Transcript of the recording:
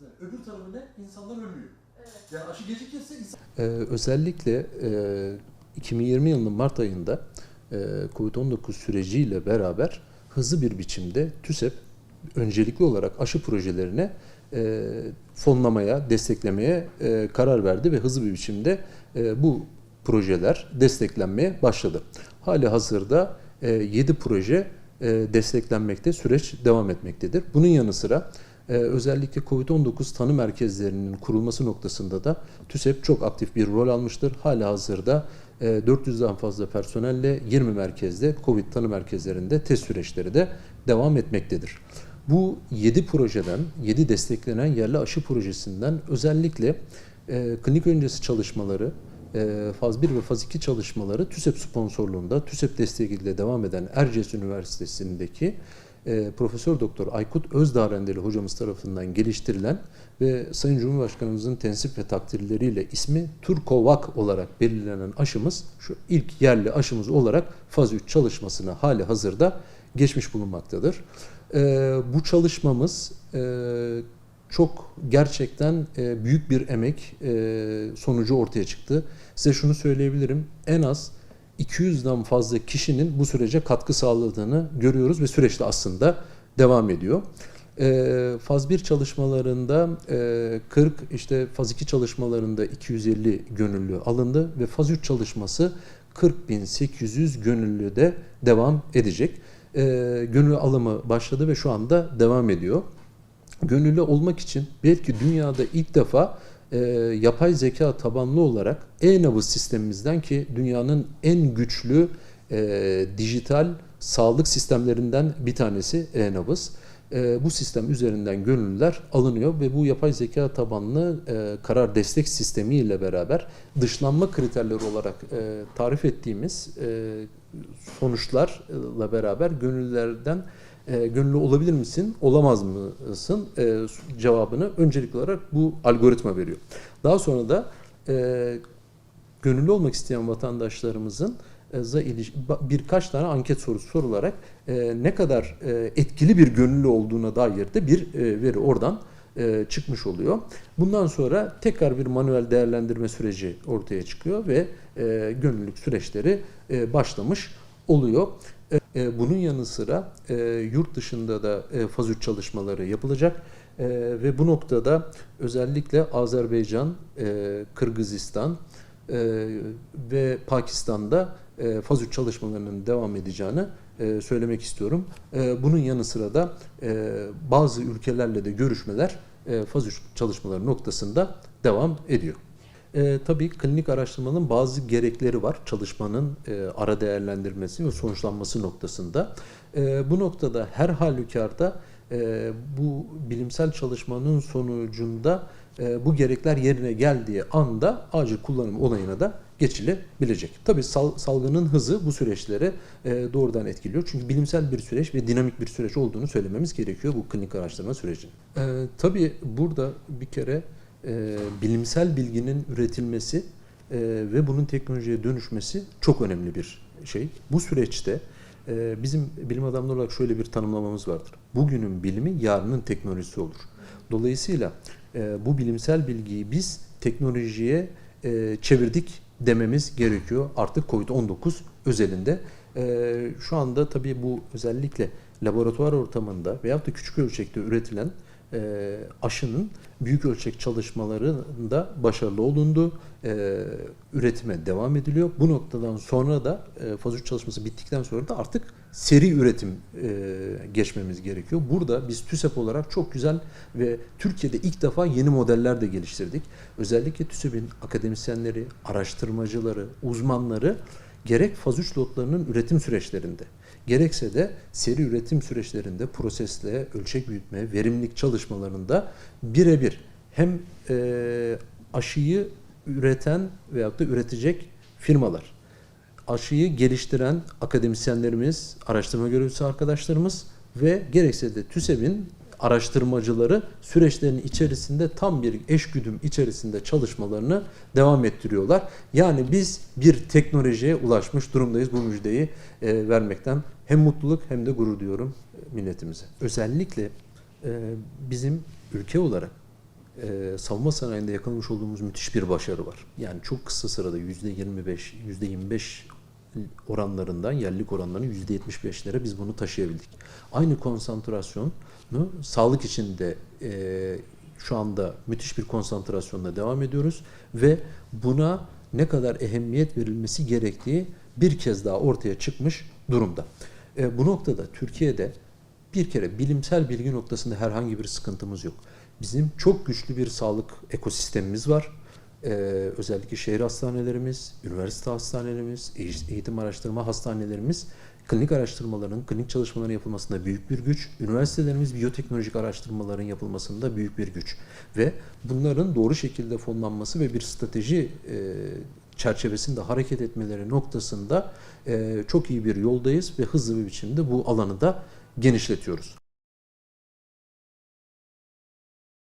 Güzel. Öbür tarafı ne? İnsanlar ölmüyor. Evet. Yani aşı gecikirse insan... Ee, özellikle e, 2020 yılının Mart ayında e, Covid-19 süreciyle beraber hızlı bir biçimde TÜSEP öncelikli olarak aşı projelerine e, fonlamaya, desteklemeye e, karar verdi ve hızlı bir biçimde e, bu projeler desteklenmeye başladı. Hali hazırda e, 7 proje e, desteklenmekte, süreç devam etmektedir. Bunun yanı sıra ee, özellikle COVID-19 tanı merkezlerinin kurulması noktasında da TÜSEP çok aktif bir rol almıştır. Hala hazırda e, 400'den fazla personelle 20 merkezde COVID tanı merkezlerinde test süreçleri de devam etmektedir. Bu 7 projeden, 7 desteklenen yerli aşı projesinden özellikle e, klinik öncesi çalışmaları, e, faz 1 ve faz 2 çalışmaları TÜSEP sponsorluğunda, TÜSEP desteğiyle devam eden Erciyes Üniversitesi'ndeki e, Profesör Doktor Aykut Özdağrendeli hocamız tarafından geliştirilen ve Sayın Cumhurbaşkanımızın tensip ve takdirleriyle ismi Turkovak olarak belirlenen aşımız şu ilk yerli aşımız olarak faz 3 çalışmasına hali hazırda geçmiş bulunmaktadır. E, bu çalışmamız e, çok gerçekten e, büyük bir emek e, sonucu ortaya çıktı. Size şunu söyleyebilirim. En az 200'den fazla kişinin bu sürece katkı sağladığını görüyoruz ve süreçte aslında devam ediyor. E, faz 1 çalışmalarında e, 40, işte faz 2 çalışmalarında 250 gönüllü alındı ve faz 3 çalışması 40.800 gönüllü de devam edecek. E, gönüllü alımı başladı ve şu anda devam ediyor. Gönüllü olmak için belki dünyada ilk defa e, yapay zeka tabanlı olarak e-nabız sistemimizden ki dünyanın en güçlü e, dijital sağlık sistemlerinden bir tanesi e-nabız. E, bu sistem üzerinden gönüllüler alınıyor ve bu yapay zeka tabanlı e, karar destek sistemi ile beraber dışlanma kriterleri olarak e, tarif ettiğimiz e, sonuçlarla beraber gönüllülerden e, gönüllü olabilir misin, olamaz mısın e, cevabını öncelikli olarak bu algoritma veriyor. Daha sonra da e, gönüllü olmak isteyen vatandaşlarımızın e, birkaç tane anket sorusu sorularak e, ne kadar e, etkili bir gönüllü olduğuna dair de bir veri oradan çıkmış oluyor. Bundan sonra tekrar bir manuel değerlendirme süreci ortaya çıkıyor ve gönüllülük süreçleri başlamış oluyor. E, e, Bunun yanı sıra e, yurt dışında da faz 3 çalışmaları yapılacak ve bu noktada özellikle Azerbaycan, Kırgızistan ve Pakistan'da faz 3 çalışmalarının devam edeceğini söylemek istiyorum. Bunun yanı sıra da bazı ülkelerle de görüşmeler faz 3 çalışmaları noktasında devam ediyor. E, tabii klinik araştırmanın bazı gerekleri var çalışmanın e, ara değerlendirmesi ve sonuçlanması noktasında. E, bu noktada her halükarda e, bu bilimsel çalışmanın sonucunda e, bu gerekler yerine geldiği anda acil kullanım olayına da geçilebilecek. Tabii sal- salgının hızı bu süreçleri e, doğrudan etkiliyor. Çünkü bilimsel bir süreç ve dinamik bir süreç olduğunu söylememiz gerekiyor bu klinik araştırma sürecinin. E, tabii burada bir kere e, bilimsel bilginin üretilmesi e, ve bunun teknolojiye dönüşmesi çok önemli bir şey. Bu süreçte e, bizim bilim adamları olarak şöyle bir tanımlamamız vardır. Bugünün bilimi yarının teknolojisi olur. Dolayısıyla e, bu bilimsel bilgiyi biz teknolojiye e, çevirdik dememiz gerekiyor artık COVID-19 özelinde. E, şu anda tabii bu özellikle laboratuvar ortamında veyahut da küçük ölçekte üretilen e, aşının büyük ölçek çalışmalarında başarılı olundu. E, üretime devam ediliyor. Bu noktadan sonra da e, faz 3 çalışması bittikten sonra da artık seri üretim e, geçmemiz gerekiyor. Burada biz TÜSEP olarak çok güzel ve Türkiye'de ilk defa yeni modeller de geliştirdik. Özellikle TÜSEP'in akademisyenleri, araştırmacıları, uzmanları gerek faz 3 lotlarının üretim süreçlerinde gerekse de seri üretim süreçlerinde prosesle, ölçek büyütme, verimlilik çalışmalarında birebir hem e, aşıyı üreten veyahut da üretecek firmalar, aşıyı geliştiren akademisyenlerimiz, araştırma görevlisi arkadaşlarımız ve gerekse de TÜSEV'in araştırmacıları süreçlerin içerisinde tam bir eşgüdüm içerisinde çalışmalarını devam ettiriyorlar. Yani biz bir teknolojiye ulaşmış durumdayız. Bu müjdeyi e, vermekten hem mutluluk hem de gurur diyorum milletimize. Özellikle e, bizim ülke olarak e, savunma sanayinde yakalamış olduğumuz müthiş bir başarı var. Yani çok kısa sırada %25, %25 oranlarından, yerlilik oranlarını %75'lere biz bunu taşıyabildik. Aynı konsantrasyonu sağlık içinde e, şu anda müthiş bir konsantrasyonla devam ediyoruz ve buna ne kadar ehemmiyet verilmesi gerektiği bir kez daha ortaya çıkmış durumda. E, bu noktada Türkiye'de bir kere bilimsel bilgi noktasında herhangi bir sıkıntımız yok. Bizim çok güçlü bir sağlık ekosistemimiz var. Ee, özellikle şehir hastanelerimiz, üniversite hastanelerimiz, eğ- eğitim araştırma hastanelerimiz klinik araştırmaların, klinik çalışmaların yapılmasında büyük bir güç. Üniversitelerimiz biyoteknolojik araştırmaların yapılmasında büyük bir güç. Ve bunların doğru şekilde fonlanması ve bir strateji e, çerçevesinde hareket etmeleri noktasında e, çok iyi bir yoldayız ve hızlı bir biçimde bu alanı da genişletiyoruz.